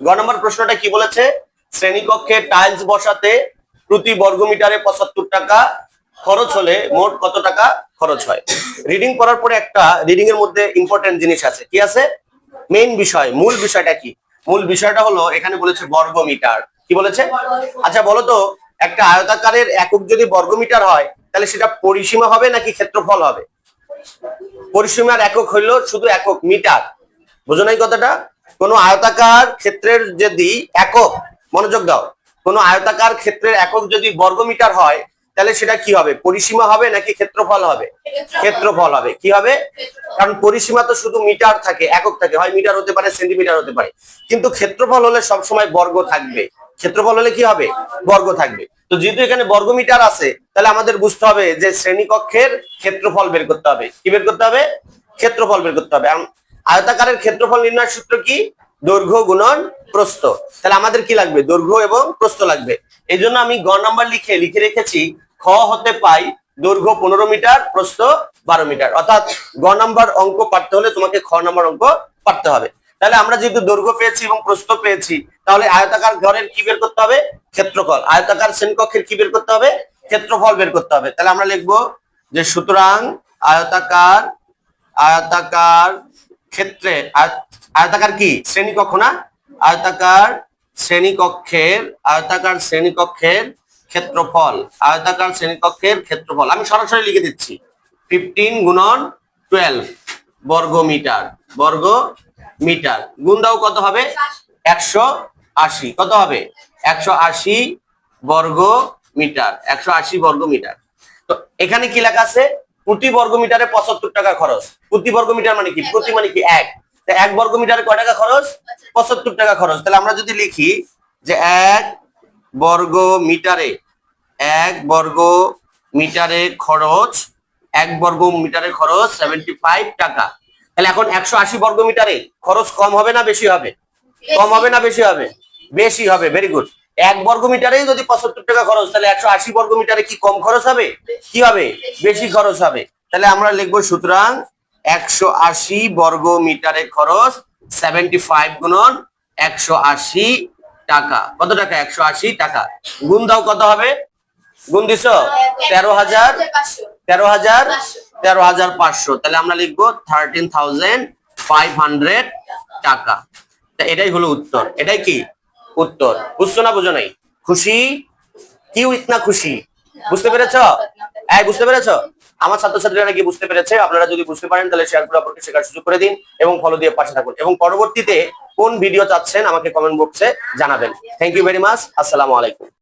গ নম্বর প্রশ্নটা কি বলেছে? শ্রেণীকক্ষে টাইলস বসাতে প্রতি বর্গমিটারে পঁচাত্তর টাকা খরচ হলে মোট কত টাকা খরচ হয়? রিডিং করার পরে একটা রিডিং এর মধ্যে ইম্পর্টেন্ট জিনিস আছে। কি আছে? মেইন বিষয়, মূল বিষয়টা কি? মূল বিষয়টা হলো এখানে বলেছে বর্গমিটার। কি বলেছে? আচ্ছা বলো তো, একটা আয়তাকারের একক যদি বর্গমিটার হয়, তাহলে সেটা পরিসীমা হবে নাকি ক্ষেত্রফল হবে? পরিসীমার একক হইল শুধু একক মিটার। বুঝো নাই কথাটা? কোন আয়তাকার ক্ষেত্রের যদি একক, মনোযোগ দাও, কোন আয়তাকার ক্ষেত্রের একক যদি বর্গমিটার হয়, তাহলে সেটা কি হবে? পরিসীমা হবে নাকি ক্ষেত্রফল হবে? ক্ষেত্রফল হবে। কি হবে? কারণ পরিসীমা তো শুধু মিটার থাকে, একক থাকে। হয় মিটার হতে পারে, সেন্টিমিটার হতে পারে। কিন্তু ক্ষেত্রফল হলে সবসময় বর্গ থাকবে। ক্ষেত্রফল হলে কি হবে? বর্গ থাকবে। তো যেহেতু এখানে বর্গমিটার আছে, তাহলে আমাদের বুঝতে হবে যে শ্রেণীকক্ষের ক্ষেত্রফল বের করতে হবে। কি বের করতে হবে? ক্ষেত্রফল বের করতে হবে। আয়তাকারের ক্ষেত্রফল নির্ণয় সূত্র কি? দৈর্ঘ্য গুণন প্রস্থ। তাহলে আমাদের কি লাগবে? দৈর্ঘ্য এবং প্রস্থ লাগবে। এই জন্য আমি গ নাম্বার লিখে লিখে রেখেছি, খ হতে পাই দৈর্ঘ্য পনেরো মিটার, প্রস্থ বারো মিটার। অর্থাৎ গ নাম্বার অঙ্ক পারতে হলে তোমাকে খ নাম্বার অঙ্ক পারতে হবে। তাহলে আমরা যেহেতু দৈর্ঘ্য পেয়েছি এবং প্রস্থ পেয়েছি, তাহলে আয়তাকার ঘরের কি বের করতে হবে? ক্ষেত্রফল। আয়তাকার শ্রেণীকক্ষের কি বের করতে হবে? ক্ষেত্রফল বের করতে হবে। তাহলে আমরা লিখব যে সুতরাং আয়তাকার আয়তাকার ক্ষেত্রে আয়- আয়তাকার কি? শ্রেণীকক্ষ না? আয়তাকার শ্রেণীকক্ষের আয়তাকার শ্রেণীকক্ষের ক্ষেত্রফল। আয়তাকার শ্রেণীকক্ষের ক্ষেত্রফল। আমি সরাসরি লিখে দিচ্ছি। ফিফটিন গুণন টুয়েলভ বর্গ মিটার বর্গ মিটার গুণ দাও কত হবে? একশো আশি। কত হবে? একশো আশি বর্গ মিটার একশো আশি বর্গ মিটার তো এখানে কি লেখা আছে? প্রতি বর্গ মিটারে পঁচাত্তর টাকা খরচ। প্রতি বর্গ মিটার মানে কি? প্রতি মানে কি? এক। এক বর্গ মিটারে কয় টাকা খরচ? পঁচাত্তর টাকা খরচ। তাহলে আমরা যদি লিখি যে এক বর্গ মিটারে এক বর্গ মিটারে খরচ এক বর্গ মিটারে খরচ সেভেন্টি ফাইভ টাকা। তাহলে এখন একশো আশি বর্গ মিটারে খরচ কম হবে না বেশি হবে? কম হবে না বেশি হবে? বেশি হবে। ভেরি গুড এক বর্গ মিটারেই যদি পঁচাত্তর টাকা খরচ, তাহলে একশো আশি বর্গ মিটারে কি কম খরচ হবে? কি হবে? বেশি খরচ হবে। তাহলে আমরা লিখব, সুতরাং একশো আশি বর্গ মিটারে খরচ সেভেন্টি ফাইভ গুণন একশো আশি টাকা। কত টাকা? একশো আশি টাকা। গুণ দাও, কত হবে? গুণ দিছ? তেরো হাজার তেরো হাজার তেরো হাজার পাঁচশো। তাহলে আমরা লিখব থার্টিন থাউজেন্ড ফাইভ হান্ড্রেড টাকা। এটাই হলো উত্তর। এটাই কি? উত্তর। বুঝছ না বুঝো নাই? খুশি? কি ইতনা খুশি? বুঝতে পেরেছ? হ্যাঁ বুঝতে পেরেছ? আমার ছাত্রছাত্রীরা কি বুঝতে পেরেছে, আপনারা যদি বুঝতে পারেন, তাহলে শেয়ার করে আপনাকে শেখার সুযোগ করে দিন এবং ফলো দিয়ে পাশে থাকুন। এবং পরবর্তীতে কোন ভিডিও চাচ্ছেন, আমাকে কমেন্ট বক্সে জানাবেন। থ্যাংক ইউ ভেরি মাচ আসসালামু আলাইকুম।